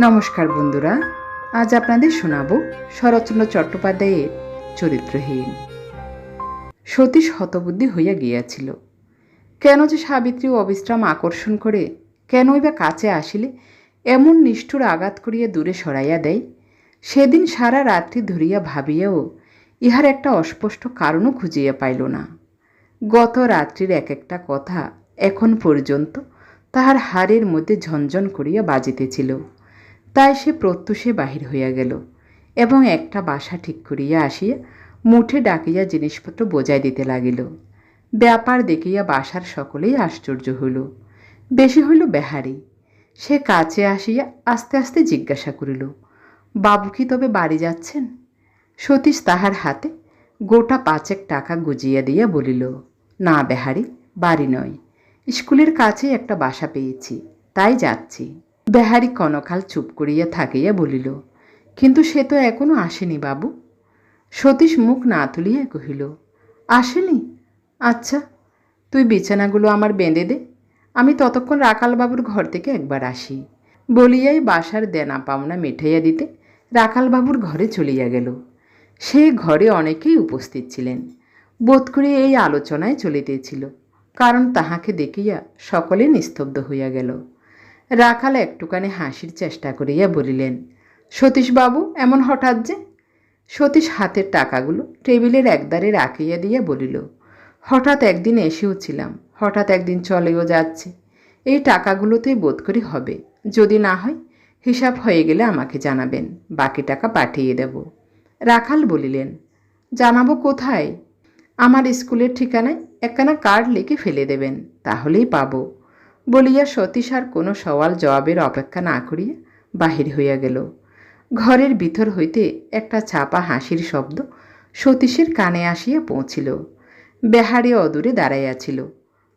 নমস্কার বন্ধুরা, আজ আপনাদের শোনাব শরৎচন্দ্র চট্টোপাধ্যায়ের চরিত্রহীন। সতীশ হতবুদ্ধি হইয়া গিয়াছিল। কেন যে সাবিত্রী অবিশ্রাম আকর্ষণ করে কেনই বা কাছে আসিলে এমন নিষ্ঠুর আঘাত করিয়া দূরে সরাইয়া দেয়, সেদিন সারা রাত্রি ধরিয়া ভাবিয়াও ইহার একটা অস্পষ্ট কারণও খুঁজিয়া পাইল না। গত রাত্রির এক একটা কথা এখন পর্যন্ত তাহার হাড়ের মধ্যে ঝনঝন করিয়া বাজিতেছিল। তাই সে প্রত্যুষে বাহির হইয়া গেল এবং একটা বাসা ঠিক করিয়া আসিয়া মুঠে ডাকিয়া জিনিসপত্র বোঝাই দিতে লাগিল। ব্যাপার দেখিয়া বাসার সকলেই আশ্চর্য হইল। বেশি হইল বেহারি। সে কাছে আসিয়া আস্তে আস্তে জিজ্ঞাসা করিল, বাবু কি তবে বাড়ি যাচ্ছেন? সতীশ তাহার হাতে গোটা পাঁচেক টাকা গুজিয়া দিয়া বলিল, না বেহারি, বাড়ি নয়। স্কুলের কাছেই একটা বাসা পেয়েছি, তাই যাচ্ছি। বেহারি কনকাল চুপ করিয়া থাকিয়া বলিল, কিন্তু সে তো এখনও আসেনি বাবু? সতীশ মুখ না তুলিয়া কহিল, আসেনি? আচ্ছা তুই বিছানাগুলো আমার বেঁধে দে, আমি ততক্ষণ রাখালবাবুর ঘর থেকে একবার আসি। বলিয়াই বাসার দেনা পাওনা মিঠাইয়া দিতে রাখালবাবুর ঘরে চলিয়া গেল। সে ঘরে অনেকেই উপস্থিত ছিলেন। বোধ করি এই আলোচনায় চলিতেছিল, কারণ তাহাকে দেখিয়া সকলে নিস্তব্ধ হইয়া গেল। রাখাল একটুখানি হাসির চেষ্টা করিয়া বলিলেন, সতীশবাবু, এমন হঠাৎ যে? সতীশ হাতের টাকাগুলো টেবিলের একদারে রাখিয়া দিয়া বলিল, হঠাৎ একদিন এসেও ছিলাম হঠাৎ একদিন চলেও যাচ্ছে। এই টাকাগুলোতেই বোধ করি হবে। যদি না হয়, হিসাব হয়ে গেলে আমাকে জানাবেন, বাকি টাকা পাঠিয়ে দেব। রাখাল বলিলেন, জানাব কোথায়? আমার স্কুলের ঠিকানায় একখানা কার্ড লিখে ফেলে দেবেন, তাহলেই পাবো। বলিয়া সতীশ আর কোনো সওয়াল জবাবের অপেক্ষা না করিয়া বাহির হইয়া গেল। ঘরের ভিতর হইতে একটা চাপা হাসির শব্দ সতীশের কানে আসিয়া পৌঁছিল। বেহারি অদূরে দাঁড়াইয়াছিল।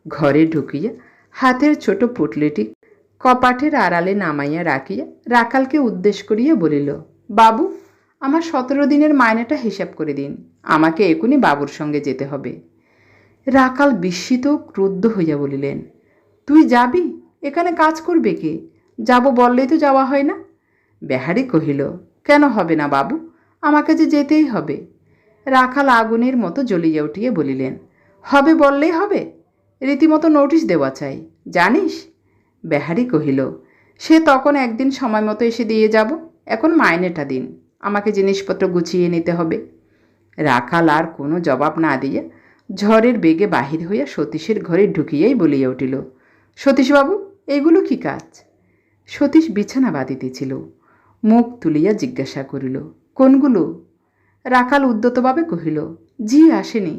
ঘরে ঢুকিয়া হাতের ছোট পুটলিটি কপাটের আড়ালে নামাইয়া রাখিয়া রাখালকে উদ্দেশ করিয়া বলিল, বাবু, আমার সতেরো দিনের মাইনেটা হিসাব করে দিন। আমাকে এখনই বাবুর সঙ্গে যেতে হবে। রাখাল বিস্মিত ক্রুদ্ধ হইয়া বলিলেন তুই যাবি? এখানে কাজ করবে কে? যাব বললেই তো যাওয়া হয় না। বেহারি কহিল, কেন হবে না বাবু? আমাকে যে যেতেই হবে। রাখাল আগুনের মতো জ্বলিয়ে উঠিয়ে বলিলেন, হবে বললেই হবে? রীতিমতো নোটিশ দেওয়া চাই, জানিস? বেহারি কহিল, সে তখন একদিন সময় মতো এসে দিয়ে যাব, এখন মাইনেটা দিন, আমাকে জিনিসপত্র গুছিয়ে নিতে হবে। রাখাল আর কোনো জবাব না দিয়ে ঝড়ের বেগে বাহির হইয়া সতীশের ঘরে ঢুকিয়াই বলিয়া উঠিল সতীশবাবু, এগুলো কি কাজ? সতীশ বিছানা বাঁধিতেছিল মুখ তুলিয়া জিজ্ঞাসা করিল, কোনগুলো? রাখাল উদ্যতভাবে কহিল জি আসেনি,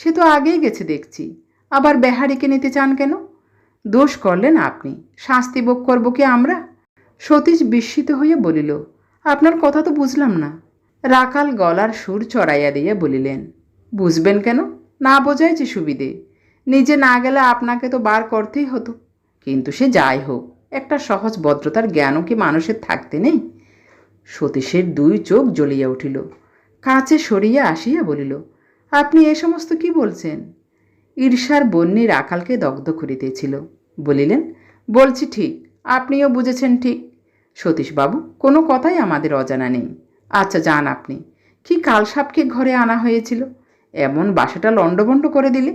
সে তো আগেই গেছে দেখছি। আবার বেহারিকে নিতে চান কেন? দোষ করলেন আপনি, শাস্তি ভোগ করব কি আমরা? সতীশ বিস্মিত হইয়া বলিল, আপনার কথা তো বুঝলাম না। রাখাল গলার সুর চড়াইয়া দিয়ে বলিলেন, বুঝবেন কেন? না বোঝাই যে সুবিধে। নিজে না গেলে আপনাকে তো বার করতেই হতো। কিন্তু সে যাই হোক, একটা সহজ ভদ্রতার জ্ঞানও কি মানুষের থাকতে নেই? সতীশের দুই চোখ জ্বলিয়া উঠিল, কাছে সরিয়া আসিয়া বলিল, আপনি এ সমস্ত কি বলছেন? ঈর্ষার বন্যি আকালকে দগ্ধ করিতেছিল, বলিলেন, বলছি ঠিক, আপনিও বুঝেছেন ঠিক। সতীশবাবু, কোনো কথাই আমাদের অজানা নেই। আচ্ছা যান আপনি, কি কালসাপকে ঘরে আনা হয়েছিল? এমন বাসাটা লণ্ডভণ্ড করে দিলে?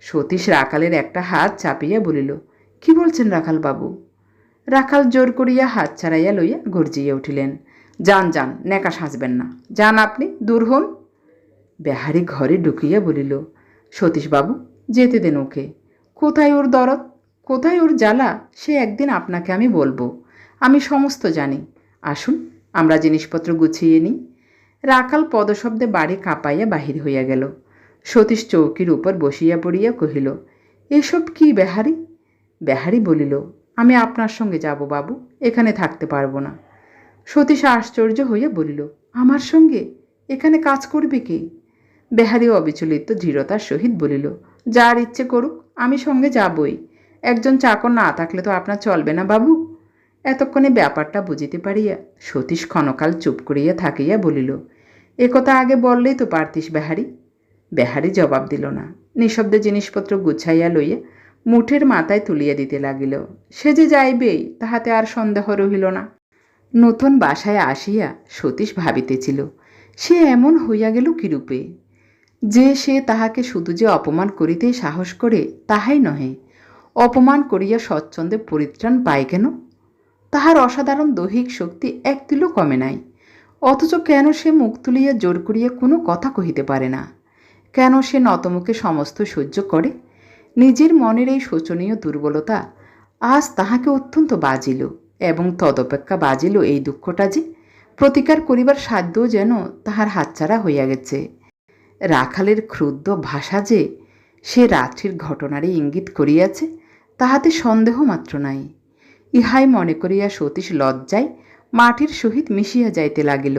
সতীশ রাখালের একটা হাত চাপিয়া বলিল কি বলছেন রাখাল বাবু রাখাল জোর করিয়া হাত ছাড়াইয়া লইয়া গর্জিয়া উঠিলেন। যান যান নেকা সাজবেন না। যান আপনি, দূর হন। বেহারি ঘরে ঢুকিয়া বলিল, সতীশবাবু, যেতে দেন ওকে। কোথায় ওর দরদ? কোথায় ওর জ্বালা? সে একদিন আপনাকে আমি বলব। আমি সমস্ত জানি। আসুন, আমরা জিনিসপত্র গুছিয়ে নিই। রাখাল পদশব্দে বাড়ি কাঁপাইয়া বাহির হইয়া গেল। সতীশ চৌকির উপর বসিয়া পড়িয়া কহিল, এসব কি বেহারি? বেহারি বলিল, আমি আপনার সঙ্গে যাব বাবু, এখানে থাকতে পারব না। সতীশ আশ্চর্য হইয়া বলিল, আমার সঙ্গে? এখানে কাজ করবে কে? বেহারি অবিচলিত দৃঢ়তার সহিত বলিল, যার ইচ্ছে করুক, আমি সঙ্গে যাবই। একজন চাকর না থাকলে তো আপনার চলবে না বাবু। এতক্ষণে ব্যাপারটা বুঝিতে পারিয়া সতীশ ক্ষণকাল চুপ করিয়া থাকিয়া বলিল একথা আগে বললেই তো পারতিস বেহারি। বেহারি জবাব দিল না। নিঃশব্দে জিনিসপত্র গুছাইয়া লইয়া মুঠের মাথায় তুলিয়া দিতে লাগিল। সে যে যাইবেই, তাহাতে আর সন্দেহ রহিল না। নতুন বাসায় আসিয়া সতীশ ভাবিতেছিল, সে এমন হইয়া গেল কিরূপে? যে সে তাহাকে শুধু যে অপমান করিতে সাহস করে, তাহাই নহে। অপমান করিয়া স্বচ্ছন্দে পরিত্রাণ পায় কেন? তাহার অসাধারণ দৈহিক শক্তি এক তিলও কমে নাই। অথচ কেন সে মুখ তুলিয়া জোর করিয়া কোনো কথা কহিতে পারে না? কেন সে নতমুখে সমস্ত সহ্য করে? নিজের মনের এই শোচনীয় দুর্বলতা আজ তাহাকে অত্যন্ত বাজিল এবং তদপেক্ষা বাজিল এই দুঃখটা যে প্রতিকার করিবার সাধ্যও যেন তাহার হাতছাড়া হইয়া গেছে। রাখালের ক্ষুদ্র ভাষা যে সে রাত্রির ঘটনারই ইঙ্গিত করিয়াছে, তাহাতে সন্দেহ মাত্র নাই। ইহাই মনে করিয়া সতীশ লজ্জায় মাটির সহিত মিশিয়া যাইতে লাগিল।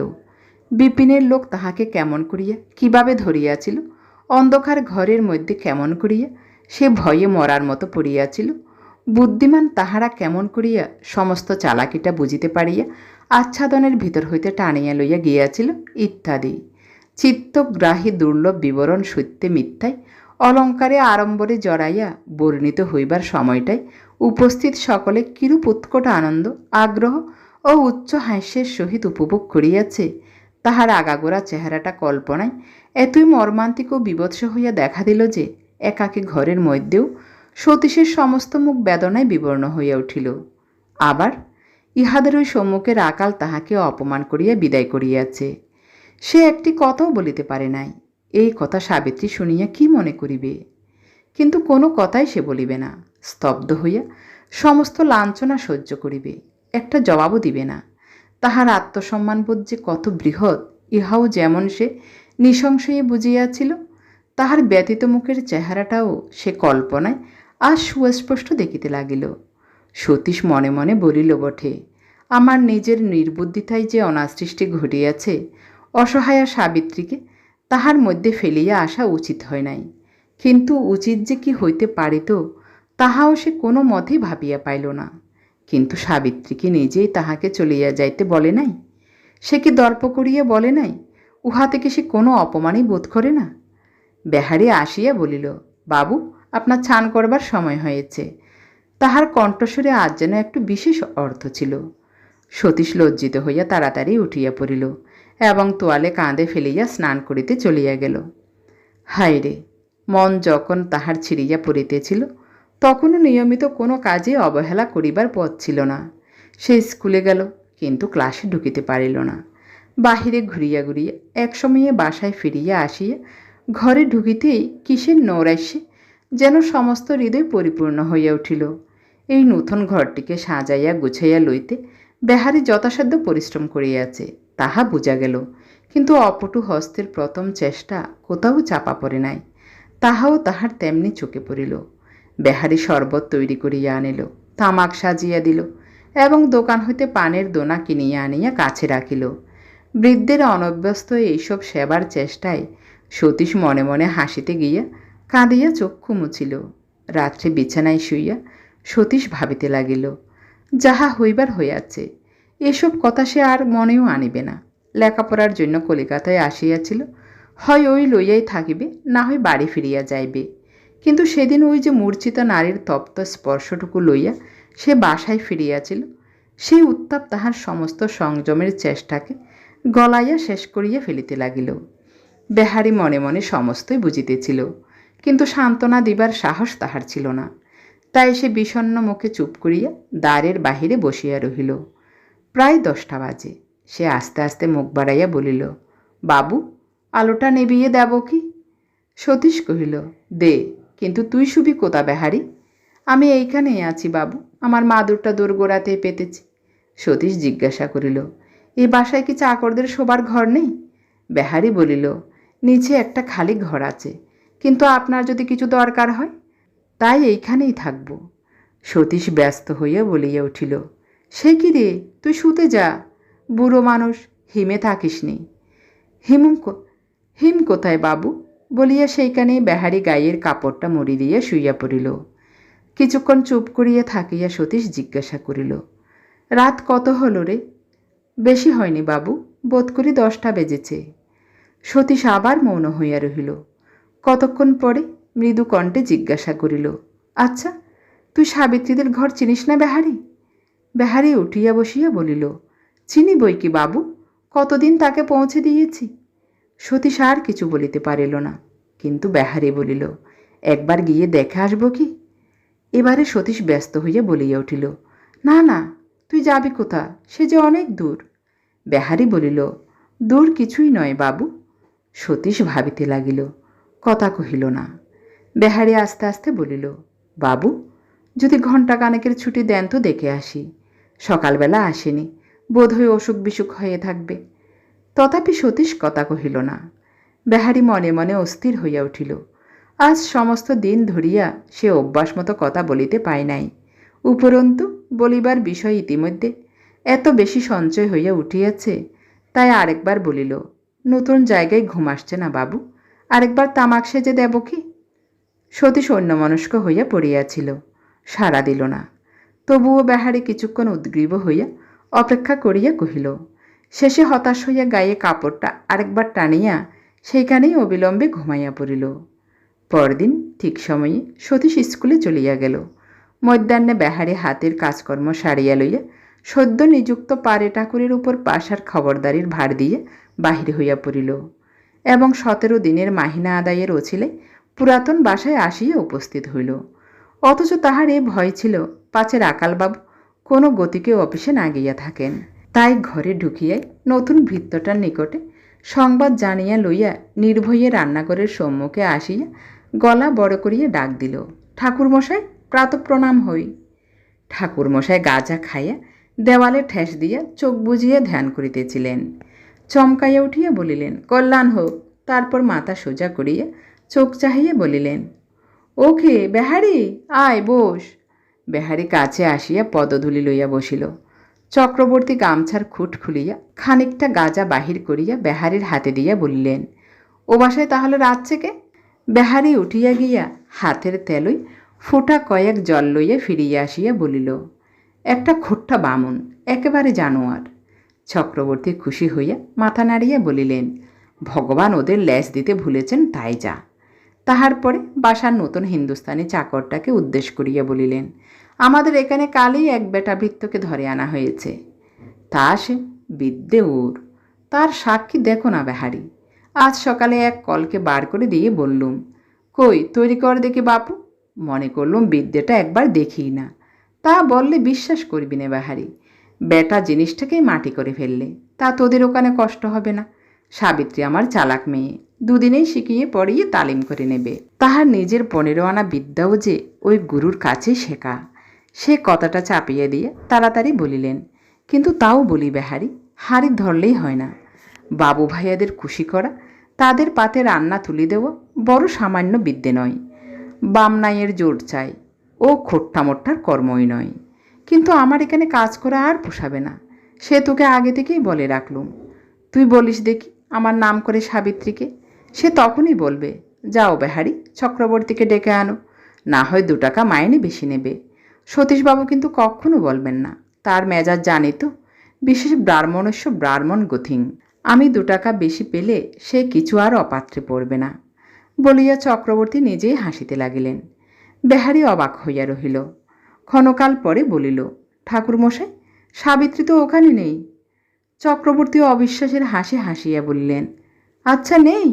বিপিনের লোক তাহাকে কেমন করিয়া, কীভাবে ধরিয়াছিল, অন্ধকার ঘরের মধ্যে কেমন করিয়া সে ভয়ে মরার মতো পড়িয়াছিল। বুদ্ধিমান তাহারা কেমন করিয়া সমস্ত চালাকিটা বুঝিতে পারিয়া আচ্ছাদনের ভিতর হইতে টানিয়া লইয়া গিয়াছিল, ইত্যাদি। চিত্তগ্রাহী দুর্লভ বিবরণ সত্যে মিথ্যায় অলঙ্কারে আড়ম্বরে জড়াইয়া বর্ণিত হইবার সময়টায় উপস্থিত সকলে কিরূপ উৎকট আনন্দ, আগ্রহ ও উচ্চ হাস্যের সহিত উপভোগ করিয়াছে, তাহার আগাগোড়া চেহারাটা কল্পনায় এতই মর্মান্তিক ও বিবৎস হইয়া দেখা দিল যে একাকী ঘরের মধ্যেও সতীশের সমস্ত মুখ বেদনায় বিবর্ণ হইয়া উঠিল। আবার ইহাদের ওই সম্মুখের আকাল তাহাকে অপমান করিয়া বিদায় করিয়াছে। সে একটি কথাও বলিতে পারে নাই। এই কথা সাবিত্রী শুনিয়া কি মনে করিবে? কিন্তু কোনো কথাই সে বলিবে না। স্তব্ধ হইয়া সমস্ত লাঞ্ছনা সহ্য করিবে। একটা জবাবও দিবে না। তাহার আত্মসম্মানবোধ যে কত বৃহৎ, ইহাও যেমন সে নৃশংসয়ে বুঝিয়াছিল তাহার ব্যতীত মুখের চেহারাটাও সে কল্পনায় আজ সুস্পষ্ট দেখিতে লাগিল। সতীশ মনে মনে বলিল, বটে, আমার নিজের নির্বুদ্ধিতায় যে অনাসৃষ্টি ঘটিয়াছে, অসহায়া সাবিত্রীকে তাহার মধ্যে ফেলিয়া আসা উচিত হয় নাই। কিন্তু উচিত যে কি হইতে পারিত তাহাও সে কোনো মতেই ভাবিয়া পাইল না। কিন্তু সাবিত্রীকে নিজেই তাহাকে চলিয়া যাইতে বলে নাই? সে কি দর্প করিয়া বলে নাই? উহা থেকে সে কোনো অপমানই বোধ করে না? বেহারি আসিয়া বলিল, বাবু, আপনার ছান করবার সময় হয়েছে। তাহার কণ্ঠস্বরে আজ যেন একটু বিশেষ অর্থ ছিল। সতীশ লজ্জিত হইয়া তাড়াতাড়ি উঠিয়া পড়িল এবং তোয়ালে কাঁধে ফেলিয়া স্নান করিতে চলিয়া গেল। হায় রে, মন যখন তাহার ছিঁড়িয়া পড়িতেছিল, তখনও নিয়মিত কোনো কাজে অবহেলা করিবার পথ ছিল না। সে স্কুলে গেল, কিন্তু ক্লাসে ঢুকিতে পারিল না। বাহিরে ঘুরিয়া ঘুরিয়া একসময়ে বাসায় ফিরিয়া আসিয়া ঘরে ঢুকিতেই কিসের নৈরাশ্যে যেন সমস্ত হৃদয় পরিপূর্ণ হইয়া উঠিল। এই নূতন ঘরটিকে সাজাইয়া গুছাইয়া লইতে বেহারি যথাসাধ্য পরিশ্রম করিয়াছে, তাহা বোঝা গেল। কিন্তু অপটু হস্তের প্রথম চেষ্টা কোথাও চাপা পড়ে নাই, তাহাও তাহার তেমনি চোখে পড়িল। বেহারি শরবত তৈরি করিয়া আনিল, তামাক সাজিয়া দিল এবং দোকান হইতে পানের দোনা কিনিয়া আনিয়া কাছে রাখিল। বৃদ্ধের অনভ্যস্ত এইসব সেবার চেষ্টায় সতীশ মনে মনে হাসিতে গিয়া কাঁদিয়া চক্ষু মুছিল। রাত্রে বিছানায় শুইয়া সতীশ ভাবিতে লাগিল, যাহা হইবার হইয়াছে, এসব কথা সে আর মনেও আনিবে না। লেখাপড়ার জন্য কলিকাতায় আসিয়াছিল, হয় ওই লইয়াই থাকিবে, না হয় বাড়ি ফিরিয়া যাইবে। কিন্তু সেদিন ওই যে মূর্ছিত নারীর তপ্ত স্পর্শটুকু লইয়া সে বাসায় ফিরিয়াছিল, সেই উত্তাপ তাহার সমস্ত সংযমের চেষ্টাকে গলাইয়া শেষ করিয়া ফেলিতে লাগিল। বেহারি মনে মনে সমস্তই বুঝিতেছিল, কিন্তু সান্ত্বনা দিবার সাহস তাহার ছিল না। তাই সে বিষণ্ন মুখে চুপ করিয়া দ্বারের বাহিরে বসিয়া রহিল। প্রায় দশটা বাজে। সে আস্তে আস্তে মুখ বাড়াইয়া বলিল, বাবু, আলোটা নেবিয়ে দেব কি? সতীশ কহিল, দে, কিন্তু তুই শুবি কোথা বেহারি? আমি এইখানেই আছি বাবু, আমার মাদুরটা দোরগোড়াতে পেতেছি। সতীশ জিজ্ঞাসা করিল, এ বাসায় কি চাকরদের শোবার ঘর নেই? বেহারি বলিল নিচে একটা খালি ঘর আছে। কিন্তু আপনার যদি কিছু দরকার হয়, তাই এইখানেই থাকব। সতীশ ব্যস্ত হইয়া বলিয়া উঠিল, সে কি রে? তুই শুতে যা। বুড়ো মানুষ, হিমে থাকিস নি। হিম হিম কোথায় বাবু? বলিয়া সেইখানেই বেহারি গায়ের কাপড়টা মুড়ি দিয়া শুইয়া পড়িল। কিছুক্ষণ চুপ করিয়া থাকিয়া সতীশ জিজ্ঞাসা করিল, রাত কত হলো রে? বেশি হয়নি বাবু, বোধ করি দশটা বেজেছে। সতীশ আবার মৌন হইয়া রহিল। কতক্ষণ পরে মৃদু কণ্ঠে জিজ্ঞাসা করিল আচ্ছা তুই সাবিত্রীদের ঘর চিনিস না বেহারি? বেহারি উঠিয়া বসিয়া বলিল চিনি বই কি বাবু? কতদিন তাকে পৌঁছে দিয়েছি? সতীশ আর কিছু বলিতে পারিল না, কিন্তু বেহারি বলিল, একবার গিয়ে দেখে আসব কি? এবারে সতীশ ব্যস্ত হইয়া বলিয়া উঠিল, না না, তুই যাবি কোথা? সে যে অনেক দূর। বেহারি বলিল, দূর কিছুই নয় বাবু সতীশ ভাবিতে লাগিল, কথা কহিল না। বেহারি আস্তে আস্তে বলিল, বাবু, যদি ঘণ্টা কানেকের ছুটি দেন তো দেখে আসি। সকালবেলা আসেনি, বোধহয় অসুখ বিসুখ হয়ে থাকবে। তথাপি সতীশ কথা কহিল না। বেহারি মনে মনে অস্থির হইয়া উঠিল। আজ সমস্ত দিন ধরিয়া সে অভ্যাস মতো কথা বলিতে পায় নাই। উপরন্তু বলিবার বিষয় ইতিমধ্যে এত বেশি সঞ্চয় হইয়া উঠিয়াছে, তাই আরেকবার বলিল নতুন জায়গায় ঘুম আসছে না, বাবু। আরেকবার তামাক সেজে দেব কি? সতীশ অন্যমনস্ক হইয়া পড়িয়াছিল, সাড়া দিল না। তবুও বেহারি কিছুক্ষণ উদ্গ্রীব হইয়া অপেক্ষা করিয়া কহিল, শেষে হতাশ হইয়া গায়ে কাপড়টা আরেকবার টানিয়া সেইখানেই অবিলম্বে ঘুমাইয়া পড়িল। পরদিন ঠিক সময়ে সতীশ স্কুলে চলিয়া গেল। মধ্যাহ্নে বেহারি হাতের কাজকর্ম সারিয়া লইয়া সদ্য নিযুক্ত পারে ঠাকুরের উপর পাশার খবরদারির ভার দিয়ে বাহির হইয়া পড়িল এবং সতেরো দিনের মাহিনা আদায়ের ওছিলে পুরাতন বাসায় আসিয়া উপস্থিত হইল। অথচ তাহার এ ভয় ছিল পাছে আকালবাবু কোনো গতিকে অফিসে না গিয়া থাকেন। তাই ঘরে ঢুকিয়াই নতুন ভৃত্যটার নিকটে সংবাদ জানিয়া লইয়া নির্ভয়ে রান্নাঘরের সম্মুখে আসিয়া গলা বড় করিয়া ডাক দিল, ঠাকুরমশাই, প্রাতঃপ্রণাম হই। ঠাকুরমশাই গাজা খাইয়া দেওয়ালে ঠেস দিয়া চোখ বুজিয়া ধ্যান করিতেছিলেন। চমকাইয়া উঠিয়া বলিলেন, কল্যাণ হোক। তারপর মাথা সোজা করিয়া চোখ চাহিয়া বলিলেন ওকে বেহারি? আয়, বস। বেহারি কাছে আসিয়া পদধূলি লইয়া বসিল। চক্রবর্তী গামছার খুঁট খুলিয়া খানিকটা গাজা বাহির করিয়া বেহারির হাতে দিয়া বলিলেন, ও বাসায় তাহলে রাত থেকে বেহারি উঠিয়া গিয়া হাতের তেলই ফুটা কয়েক জল লইয়া ফিরিয়া আসিয়া বলিল একটা খোট্টা বামুন, একেবারে জানোয়ার। চক্রবর্তী খুশি হইয়া মাথা নাড়িয়া বলিলেন, ভগবান ওদের ল্যাস দিতে ভুলেছেন, তাই যা। তাহার পরে বাসার নতুন হিন্দুস্তানি চাকরটাকে উদ্দেশ করিয়া বলিলেন, আমাদের এখানে কালই এক বেটা বৃত্তকে ধরে আনা হয়েছে। তা সে বিদ্যে ওর। তার সাক্ষী দেখো না বেহারি। আজ সকালে এক কলকে বার করে দিয়ে বললুম, কই, তৈরি কর দেখি বাপু। মনে করলুম বিদ্যেটা একবার দেখি না। তা বললে বিশ্বাস করবি না বাহারি। বেটা জিনিসটাকেই মাটি করে ফেললে, তা তোদের ওখানে কষ্ট হবে না। সাবিত্রী আমার চালাক মেয়ে, দুদিনেই শিখিয়ে পড়িয়ে তালিম করে নেবে। তাহার নিজের পনেরো আনা বিদ্যাও যে ওই গুরুর কাছে শেখা। সে কথাটা চাপিয়ে দিয়ে তাড়াতাড়ি বলিলেন, কিন্তু তাও বলি বেহারি, হাড়ি ধরলেই হয় না। বাবু ভাইয়াদের খুশি করা, তাদের পাতে রান্না তুলে দেওয়া বড় সামান্য বিদ্যে নয়। বামনাইয়ের জোর চাই ও খোট্টামোট্টার কর্মই নয়। কিন্তু আমার এখানে কাজ করা আর পোষাবে না। সে তোকে আগে থেকেই বলে রাখলুম। তুই বলিস দেখি আমার নাম করে সাবিত্রীকে। সে তখনই বলবে, যাও বেহারি, চক্রবর্তীকে ডেকে আনো। না হয় দু টাকা মাইনে বেশি নেবে। সতীশবাবু কিন্তু কখনো বলবেন না। তার মেজাজ জানি তো। বিশেষ ব্রাহ্মণস্য ব্রাহ্মণ গথিং। আমি দু টাকা বেশি পেলে সে কিছু আর অপাত্রে পড়বে না। বলিয়া চক্রবর্তী নিজেই হাসিতে লাগিলেন। বেহারি অবাক হইয়া রহিল। ক্ষণকাল পরে বলিল, ঠাকুরমশাই, সাবিত্রী তো ওখানে নেই। চক্রবর্তী অবিশ্বাসের হাসি হাসিয়া বললেন আচ্ছা নেই।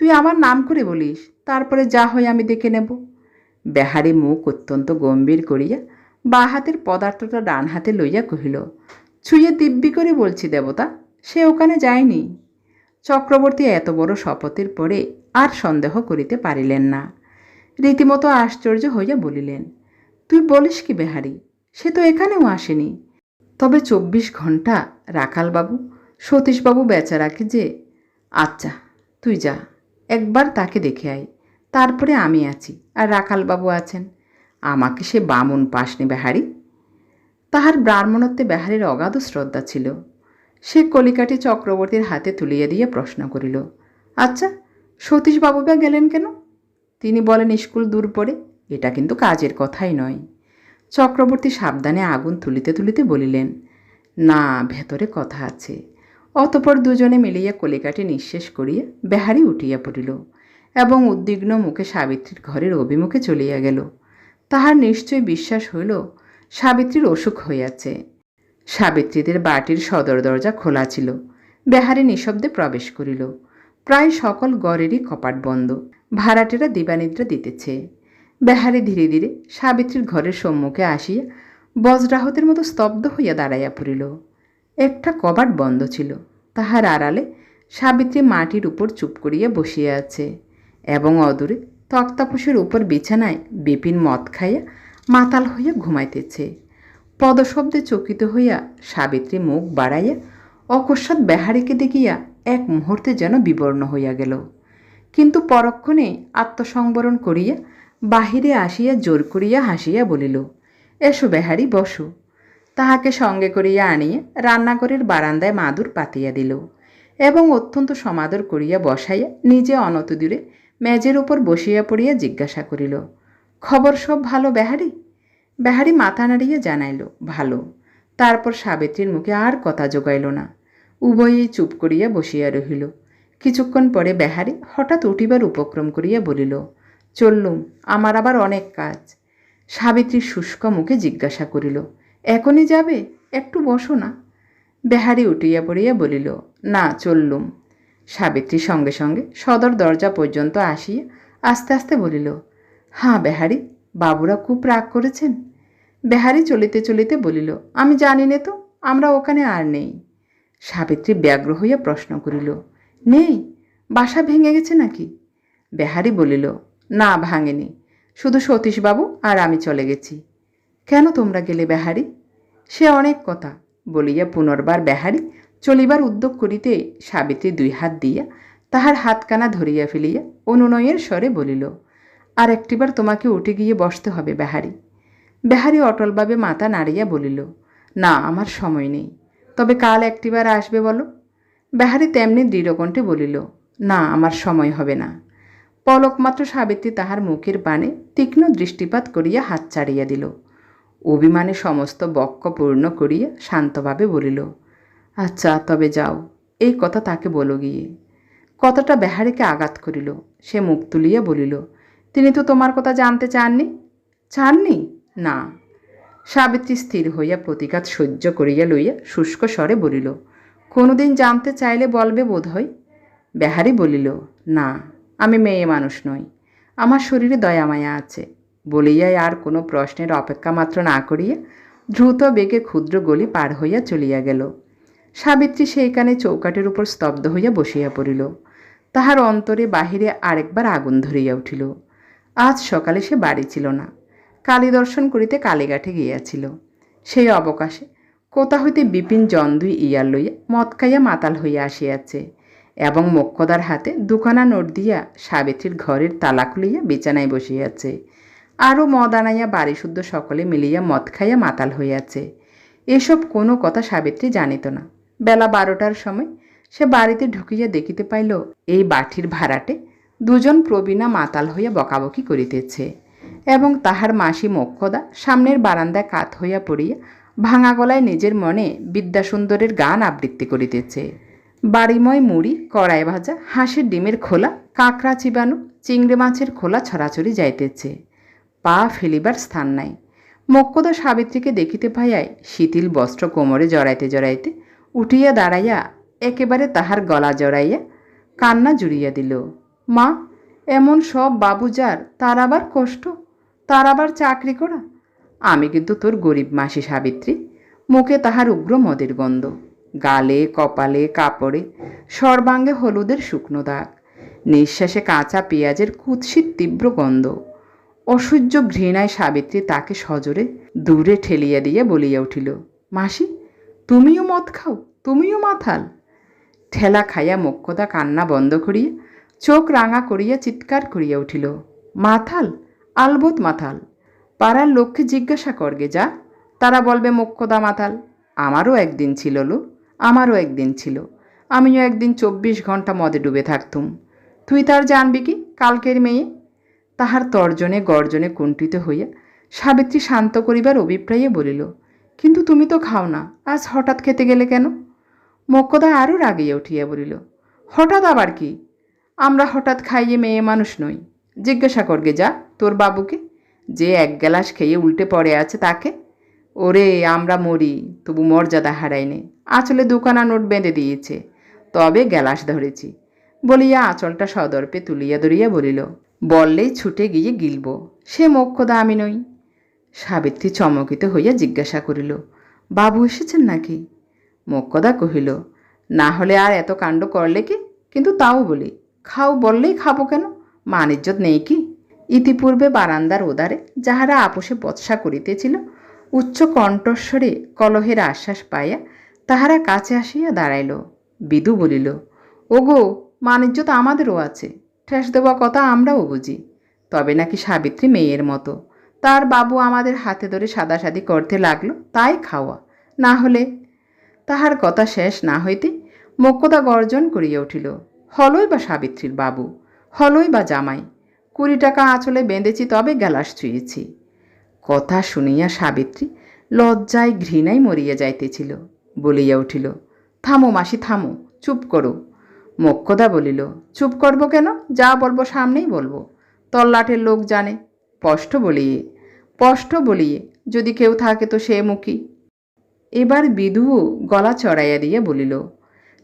তুই আমার নাম করে বলিস, তারপরে যা হয় আমি দেখে নেব। বেহারি মুখ অত্যন্ত গম্ভীর করিয়া বা হাতের পদার্থটা ডান হাতে লইয়া কহিল, ছুঁয়ে দিব্যি করে বলছি দেবতা, সে ওখানে যায়নি। চক্রবর্তী এত বড় শপথের পরে আর সন্দেহ করিতে পারিলেন না। রীতিমতো আশ্চর্য হইয়া বলিলেন, তুই বলিস কি বেহারি? সে তো এখানেও আসেনি। তবে চব্বিশ ঘণ্টা রাখালবাবু, সতীশবাবু বেচারাকে যে আচ্ছা তুই যা, একবার তাকে দেখে আয়। তারপরে আমি আছি আর রাখালবাবু আছেন। আমাকে সে বামুন পাসনি বেহারি? তাহার ব্রাহ্মণত্বে বেহারির অগাধ শ্রদ্ধা ছিল। সে কলিকাটি চক্রবর্তীর হাতে তুলিয়ে দিয়ে প্রশ্ন করিল আচ্ছা সতীশবাবু বা গেলেন কেন? তিনি বলেন, স্কুল দূর পড়ে, এটা কিন্তু কাজের কথাই নয়। চক্রবর্তী সাবধানে আগুন তুলিতে তুলিতে বলিলেন, না, ভেতরে কথা আছে। অতপর দুজনে মিলিয়া কলিকাটি নিঃশেষ করিয়া বেহারি উঠিয়া পড়িল এবং উদ্বিগ্ন মুখে সাবিত্রীর ঘরের অভিমুখে চলিয়া গেল। তাহার নিশ্চয় বিশ্বাস হইল, সাবিত্রীর অসুখ হইয়াছে। সাবিত্রীদের বাটির সদর দরজা খোলা ছিল। বেহারি নিঃশব্দে প্রবেশ করিল। প্রায় সকল গড়েরই কপাট বন্ধ। ভাড়াটেরা দিবানিদ্রা দিতেছে। বেহারি ধীরে ধীরে সাবিত্রীর ঘরের সম্মুখে আসিয়া বজ্রাহতের মতো স্তব্ধ হইয়া দাঁড়াইয়া পড়িল। একটা কবাট বন্ধ ছিল। তাহার আড়ালে সাবিত্রী মাটির উপর চুপ করিয়া বসিয়া আছে এবং অদূরে তক্তাপোষের উপর বিছানায় বিপিন মদ খাইয়া মাতাল হইয়া ঘুমাইতেছে। পদশব্দে চকিত হইয়া সাবিত্রী মুখ বাড়াইয়া অকস্মাৎ বেহারিকে দেখিয়া এক মুহূর্তে যেন বিবর্ণ হইয়া গেল। কিন্তু পরক্ষণে আত্মসংবরণ করিয়া বাহিরে আসিয়া জোর করিয়া হাসিয়া বলিল, এসো বেহারি, বসো। তাহাকে সঙ্গে করিয়া আনিয়া রান্নাঘরের বারান্দায় মাদুর পাতিয়া দিল এবং অত্যন্ত সমাদর করিয়া বসাইয়া নিজে অনতদূরে মেজের উপর বসিয়া পড়িয়া জিজ্ঞাসা করিল, খবর সব ভালো বেহারি? বেহারি মাথা নাড়িয়া জানাইল, ভালো। তারপর সাবিত্রীর মুখে আর কথা জোগাইল না। উভয়েই চুপ করিয়া বসিয়া রহিল। কিছুক্ষণ পরে বেহারি হঠাৎ উঠিবার উপক্রম করিয়া বলিল, চললুম, আমার আবার অনেক কাজ। সাবিত্রী শুষ্ক মুখে জিজ্ঞাসা করিল, এখনই যাবে? একটু বসো না? বেহারি উঠিয়া পড়িয়া বলিল, না, চললুম। সাবিত্রী সঙ্গে সঙ্গে সদর দরজা পর্যন্ত আসিয়া আস্তে আস্তে বলিল, হাঁ বেহারি, বাবুরা খুব রাগ করেছেন। বেহারি চলিতে চলিতে বলিল, আমি জানি নে তো, আমরা ওখানে আর নেই। সাবিত্রী ব্যগ্র হইয়া প্রশ্ন করিল নেই, বাসা ভেঙে গেছে নাকি? বেহারি বলিল, না ভাঙেনি, শুধু সতীশবাবু আর আমি চলে গেছি। কেন তোমরা গেলে বেহারি? সে অনেক কথা, বলিয়া পুনর্বার বেহারি চলিবার উদ্যোগ করিতে সাবিত্রী দুই হাত দিয়া তাহার হাতকানা ধরিয়া ফেলিয়া অনুনয়ের স্বরে বলিল, আর একটিবার তোমাকে উঠে গিয়ে বসতে হবে বেহারি। বেহারি অটলভাবে মাথা নাড়িয়া বলিল, না, আমার সময় নেই, তবে কাল একটিবার আসবে বলো। বেহারি তেমনি দৃঢ়কণ্ঠে বলিল, না, আমার সময় হবে না। পলকমাত্র সাবিত্রী তাহার মুখের বাণে তীক্ষ্ণ দৃষ্টিপাত করিয়া হাত ছাড়িয়া দিল। অভিমানে সমস্ত বক্ষ পূর্ণ করিয়া শান্তভাবে বলিল আচ্ছা তবে যাও, এই কথা তাকে বলো গিয়ে। কথাটা বেহারিকে আঘাত করিল। সে মুখ তুলিয়া বলিল, তিনি তো তোমার কথা জানতে চাননি? চাননি? না। সাবিত্রী স্থির হইয়া প্রতিঘাত সহ্য করিয়া লইয়া শুষ্ক স্বরে বলিল কোনোদিন জানতে চাইলে বলবে বোধ হয় বেহারি বলিল, না, আমি মেয়ে মানুষ নই। আমার শরীরে দয়া মায়া আছে। বলিয়াই আর কোনো প্রশ্নের অপেক্ষা মাত্র না করিয়া দ্রুত বেগে ক্ষুদ্র গলি পার হইয়া চলিয়া গেল। সাবিত্রী সেইখানে চৌকাটের উপর স্তব্ধ হইয়া বসিয়া পড়িল। তাহার অন্তরে বাহিরে আরেকবার আগুন ধরিয়া উঠিল। আজ সকালে সে বাড়ি ছিল না। কালী দর্শন করিতে কালীঘাটে গিয়াছিল। সেই অবকাশে কোথা হইতে বিপিন জন্দুই ইয়ার লইয়া মদ খাইয়া মাতাল হইয়া আসিয়াছে এবং মক্ষদার হাতে দুখানা নোট দিয়া সাবিত্রীর ঘরের তালা খুলিয়া বিছানায় বসিয়াছে। আরও মদ আনাইয়া বাড়ি শুদ্ধ সকলে মিলিয়া মদ খাইয়া মাতাল হইয়াছে। এসব কোনো কথা সাবিত্রী জানিত না। বেলা বারোটার সময় সে বাড়িতে ঢুকিয়া দেখিতে পাইল, এই বাটির ভাড়াটে দুজন প্রবীণা মাতাল হইয়া বকাবকি করিতেছে এবং তাহার মাসি মক্ষদা সামনের বারান্দায় কাত হইয়া পড়িয়া ভাঙা গলায় নিজের মনে বিদ্যাসুন্দরের গান আবৃত্তি করিতেছে। বাড়িময় মুড়ি, কড়াই ভাজা, হাঁসের ডিমের খোলা, কাঁকড়া চিবানো, চিংড়ি মাছের খোলা ছড়াছড়ি যাইতেছে। পা ফেলিবার স্থান নাই। মক্ষদা সাবিত্রীকে দেখিতে পাইয়াই শিথিল বস্ত্র কোমরে জড়াইতে জড়াইতে উঠিয়া দাঁড়াইয়া একেবারে তাহার গলা জড়াইয়া কান্না জুড়িয়া দিল। মা, এমন সব বাবু যার, তার আবার কষ্ট, তার আবার চাকরি করা আমি কিন্তু তোর গরিব মাসি সাবিত্রী। মুখে তাহার উগ্র মদের গন্ধ। গালে, কপালে, কাপড়ে সর্বাঙ্গে হলুদের শুকনো দাগ। নিঃশ্বাসে কাঁচা পেঁয়াজের কুৎসিত তীব্র গন্ধ। অসহ্য ঘৃণায় সাবিত্রী তাকে সজোরে দূরে ঠেলিয়া দিয়া বলিয়া উঠিল, মাসি, তুমিও মদ খাও, তুমিও মাথাল। ঠেলা খাইয়া মোক্ষদা কান্না বন্ধ করিয়া চোখ রাঙা করিয়া চিৎকার করিয়া উঠিল, মাথাল, আলবত মাথাল। পাড়ার লোককে জিজ্ঞাসা করগে যা। তারা বলবে মোক্ষদা মাতাল, আমারও একদিন ছিল লো, আমারও একদিন ছিল। আমিও একদিন চব্বিশ ঘণ্টা মদে ডুবে থাকতুম। তুই তার জানবি কি, কালকের মেয়ে? তাহার তর্জনে গর্জনে কুণ্ঠিত হইয়া সাবিত্রী শান্ত করিবার অভিপ্রায়ে বলিল, কিন্তু তুমি তো খাও না, আজ হঠাৎ খেতে গেলে কেন? মক্কদা আরও রাগিয়া উঠিয়া বলিল, হঠাৎ আবার কি? আমরা হঠাৎ খাইয়ে মেয়ে মানুষ নই। জিজ্ঞাসা করগে যা, তোর বাবুকে? যে এক গ্লাস খেয়ে উল্টে পড়ে আছে তাকে? ওরে, আমরা মরি, তবু মর্যাদা হারাইনি। আঁচলে দুখানা নোট বেঁধে দিয়েছে। তবে গ্যালাস ধরেছি। বলিয়া আঁচলটা সদর্পে তুলিয়া ধরিয়া বলিল বললেই ছুটে গিয়ে গিলব, সে মোক্ষদা আমি নই। সাবিত্রী চমকিত হইয়া জিজ্ঞাসা করিল, বাবু এসেছেন নাকি? মোক্ষদা কহিল, না হলে আর এত কাণ্ড করলে কি? কিন্তু তাও বলি, খাও বললেই খাব কেন? মান ইজ্জত নেই কি? ইতিপূর্বে বারান্দার ওদারে যাহারা আপোষে বৎসা করিতেছিল, উচ্চ কণ্ঠস্বরে কলহের আশ্বাস পাইয়া তাহারা কাছে আসিয়া দাঁড়াইল। বিদু বলিল, ওগো, মানিজ্য তো আমাদেরও আছে, ঠেস দেওয়া কথা আমরাও বুঝি। তবে নাকি সাবিত্রী মেয়ের মতো, তার বাবু আমাদের হাতে ধরে সাদাসাদি করতে লাগল, তাই খাওয়া। না হলে তাহার কথা শেষ না হইতে মক্কদা গর্জন করিয়া উঠিল, হলই বা সাবিত্রীর বাবু, হলই বা জামাই কুড়ি টাকা আঁচলে বেঁধেছি, তবে গ্যালাস ছুঁয়েছি। কথা শুনিয়া সাবিত্রী লজ্জায় ঘৃণায় মরিয়া যাইতেছিল, বলিয়া উঠিল, থামো মাসি, থামো, চুপ করো। মক্ষদা বলিল, চুপ করব কেন? যা বলব সামনেই বলব। তল্লাটের লোক জানে। স্পষ্ট বলিয়ে স্পষ্ট বলিয়ে, যদি কেউ থাকে তো সে মুখী। এবার বিধুও গলা চড়াইয়া দিয়া বলিল,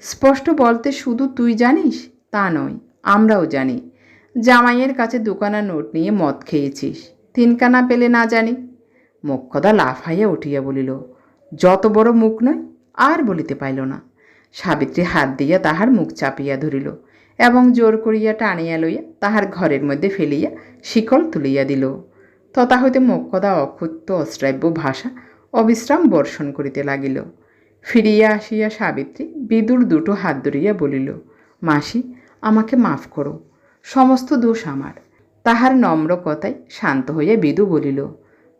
স্পষ্ট বলতে শুধু তুই জানিস, তা নয়, আমরাও জানি। জামাইয়ের কাছে দোকানা নোট নিয়ে মদ খেয়েছিস তিনকানা পেলে না জানি? মোক্ষদা লাফাইয়া উঠিয়া বলিল, যত বড় মুখ নয়, আর বলিতে পাইল না। সাবিত্রী হাত দিয়া তাহার মুখ চাপিয়া ধরিল এবং জোর করিয়া টানিয়া লইয়া তাহার ঘরের মধ্যে ফেলিয়া শিকল তুলিয়া দিল। তথা হইতে মোক্ষদা অক্ষুত্ত অশ্রাব্য ভাষা অবিশ্রাম বর্ষণ করিতে লাগিল। ফিরিয়া আসিয়া সাবিত্রী বিদুর দুটো হাত ধরিয়া বলিল, মাসি, আমাকে মাফ করো সমস্ত দোষ আমার। তাহার নম্র কথায় শান্ত হইয়া বিদু বলিল,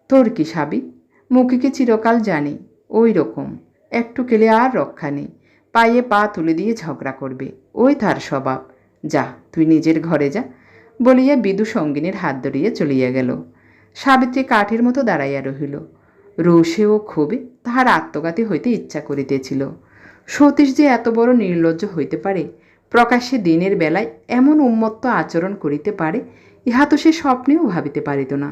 তোর কি সাবি? মুখিকে চিরকাল জানি? ওই রকম। একটু কেলে আর রক্ষা নেই। পায়ে পা তুলে দিয়ে ঝগড়া করবে। ওই তার স্বভাব। যা, তুই নিজের ঘরে যা। বলিয়া বিদু সঙ্গিনীর হাত ধরিয়া চলিয়া গেল। সাবিত্রী কাঠের মতো দাঁড়াইয়া রহিল। রোষে ও ক্ষোভে তাহার আত্মঘাতী হইতে ইচ্ছা করিতেছিল। সতীশ যে এত বড় নির্লজ্জ হইতে পারে প্রকাশ্যে দিনের বেলায় এমন উন্মত্ত আচরণ করিতে পারে, ইহা তো সে স্বপ্নেও ভাবিতে পারিত না।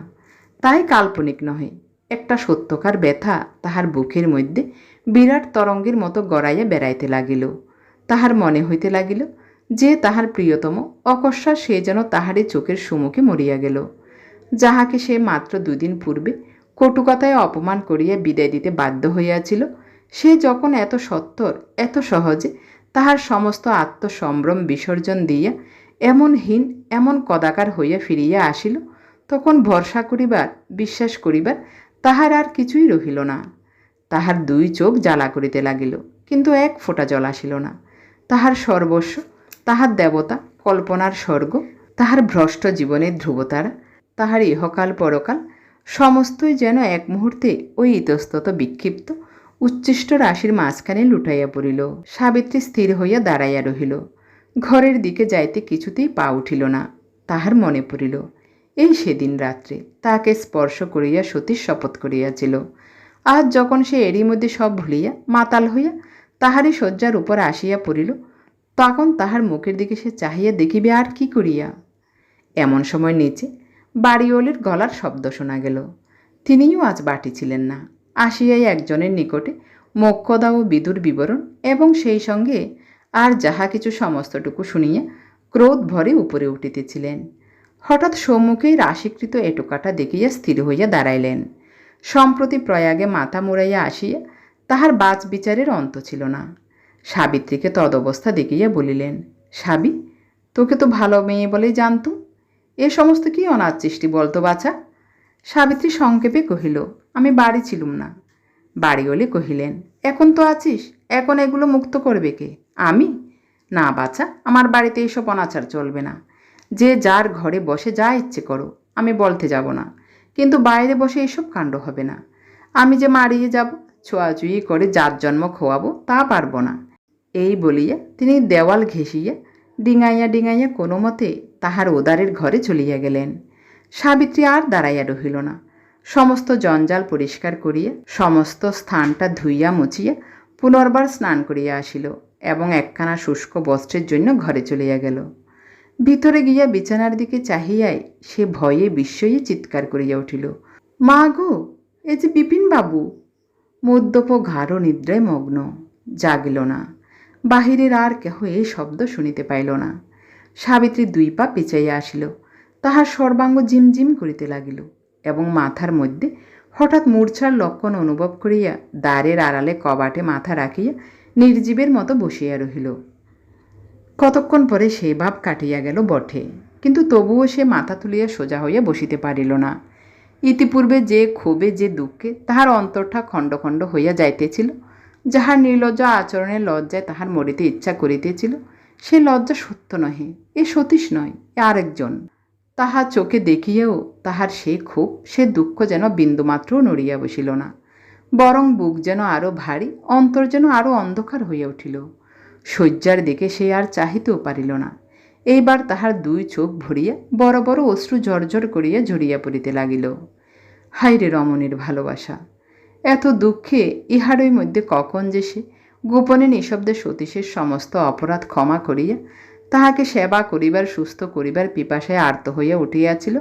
তাই কাল্পনিক নহে, একটা সত্যকার ব্যথা তাহার বুকের মধ্যে বিরাট তরঙ্গের মতো গড়াইয়া বেড়াইতে লাগিল। তাহার মনে হইতে লাগিল যে তাহার প্রিয়তম অকস্মাৎ সে যেন তাহারই চোখের সুমুখে মরিয়া গেল। যাহাকে সে মাত্র দুদিন পূর্বে কটুকথায় অপমান করিয়া বিদায় দিতে বাধ্য হইয়াছিল, সে যখন এত সত্তর, এত সহজে তাহার সমস্ত আত্মসম্ভ্রম বিসর্জন দিয়া এমন হীন এমন কদাকার হইয়া ফিরিয়া আসিল, তখন ভরসা করিবার, বিশ্বাস করিবার তাহার আর কিছুই রহিল না। তাহার দুই চোখ জ্বালা করিতে লাগিল, কিন্তু এক ফোঁটা জল আসিল না। তাহার সর্বস্ব, তাহার দেবতা, কল্পনার স্বর্গ, তাহার ভ্রষ্ট জীবনের ধ্রুবতারা, তাহার ইহকাল পরকাল, সমস্তই যেন এক মুহূর্তে ওই ইতস্তত বিক্ষিপ্ত উচ্ছিষ্ট রাশির মাঝখানে লুটাইয়া পড়িল। সাবিত্রী স্থির হইয়া দাঁড়াইয়া রহিল। ঘরের দিকে যাইতে কিছুতেই পা উঠিল না। তাহার মনে পড়িল, এই সেদিন রাত্রে তাহাকে স্পর্শ করিয়া সতীশ শপথ করিয়াছিল। আজ যখন সে এরই মধ্যে সব ভুলিয়া মাতাল হইয়া তাহারই শয্যার উপর আসিয়া পড়িল, তখন তাহার মুখের দিকে সে চাহিয়া দেখিবে আর কি করিয়া? এমন সময় নিচে বাড়িওয়ালির গলার শব্দ শোনা গেল। তিনিও আজ বাটি ছিলেন না। আসিয়াই একজনের নিকটে মোক্ষদা ও বিদুর বিবরণ এবং সেই সঙ্গে আর যাহা কিছু সমস্তটুকু শুনিয়া ক্রোধ ভরে উপরে উঠিতেছিলেন। হঠাৎ সম্মুখেই রাশিকৃত এটোকাটা দেখিয়া স্থির হইয়া দাঁড়াইলেন। সম্প্রতি প্রয়াগে মাথা মুড়াইয়া আসিয়া তাহার বাচ বিচারের অন্ত ছিল না। সাবিত্রীকে তদবস্থা দেখিয়া বলিলেন, সাবি, তোকে তো ভালো মেয়ে বলেই জানতুম। এ সমস্ত কি অনাথ চেষ্টি বলতো বাছা? সাবিত্রী সংক্ষেপে কহিল আমি বাড়ি ছিলুম না। বাড়ি বাড়িওয়ালি কহিলেন, এখন তো আছিস, এখন এগুলো মুক্ত করবে কে? আমি? না বাছা, আমার বাড়িতে এইসব অনাচার চলবে না। যে যার ঘরে বসে যা ইচ্ছে করো, আমি বলতে যাব না। কিন্তু বাইরে বসে এইসব কাণ্ড হবে না। আমি যে মারিয়ে যাব ছোঁয়াছুঁয়ি করে যার জন্ম খোয়াবো, তা পারব না। এই বলিয়া তিনি দেওয়াল ঘেঁষিয়া ডিঙাইয়া ডিঙাইয়া কোনো মতে তাহার ওদারের ঘরে চলিয়া গেলেন। সাবিত্রী আর দাঁড়াইয়া রহিল না। সমস্ত জঞ্জাল পরিষ্কার করিয়া, সমস্ত স্থানটা ধুইয়া মুছিয়া পুনর্বার স্নান করিয়া আসিল এবং একখানা শুষ্ক বস্ত্রের জন্য ঘরে চলিয়া গেল। ভিতরে গিয়া বিছানার দিকে চাহিয়াই সে ভয়ে, বিস্ময়ে চিৎকার করিয়া উঠিল, মা গো, এ যে বিপিনবাবু মদ্যপ ঘাড় নিদ্রায় মগ্ন, জাগিল না, বাহিরের আর কেহ এই শব্দ শুনিতে পাইল না। সাবিত্রী দুই পা পিছাইয়া আসিল, তাহার সর্বাঙ্গ ঝিমঝিম করিতে লাগিল। এবং মাথার মধ্যে। হঠাৎ মূর্ছার লক্ষণ অনুভব করিয়া দ্বারের আড়ালে কবাটে মাথা রাখিয়া নির্জীবের মতো বসিয়া রহিল। কতক্ষণ পরে সে ভাব কাটিয়া গেল বটে, কিন্তু তবুও সে মাথা তুলিয়া সোজা হইয়া বসিতে পারিল না। ইতিপূর্বে যে ক্ষোভে যে দুঃখে তাহার অন্তরটা খণ্ড খণ্ড হইয়া যাইতেছিল, যাহার নির্লজ্জ আচরণের লজ্জায় তাহার মরিতে ইচ্ছা করিতেছিল, সে লজ্জা সত্য নহে, এ সতীশ নয়, এ আরেকজন। তাহা চোখে দেখিয়াও তাহার সে ক্ষোভ, সে দুঃখ যেন বিন্দুমাত্রও নড়িয়া বসিল না। বরং বুক যেন আরও ভারী, অন্তর যেন আরও অন্ধকার হইয়া উঠিল। শয্যার দিকে সে আর চাহিতেও পারিল না। এইবার তাহার দুই চোখ ভরিয়া বড় বড় অশ্রু জর্জর করিয়া ঝরিয়া পড়িতে লাগিল। হাইরে রমণীর ভালোবাসা! এত দুঃখে ইহারই মধ্যে কখন যে সে গোপনে নিঃশব্দে সতীশের সমস্ত অপরাধ ক্ষমা করিয়া তাহাকে সেবা করিবার, সুস্থ করিবার পিপাসায় আর্ত হইয়া উঠিয়াছিল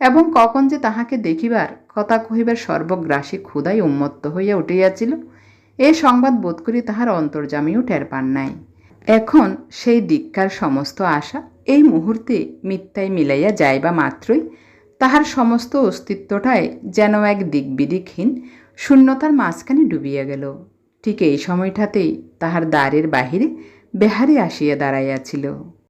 এবং কখন যে তাহাকে দেখিবার কথা কহিবার সর্বগ্রাসী ক্ষুদাই উন্মত্ত হইয়া উঠিয়াছিল, এ সংবাদ বোধ করি তাহার অন্তর্জামীও টের পান নাই। এখন সেই দিককার সমস্ত আশা এই মুহূর্তে মিথ্যায় মিলাইয়া যাইবা মাত্রই তাহার সমস্ত অস্তিত্বটাই যেন এক দিকবিদিকহীন শূন্যতার মাঝখানে ডুবিয়া গেল। ঠিক এই সময়টাতেই তাহার দ্বারের বাহিরে বেহারি আসিয়া দাঁড়াইয়াছিল।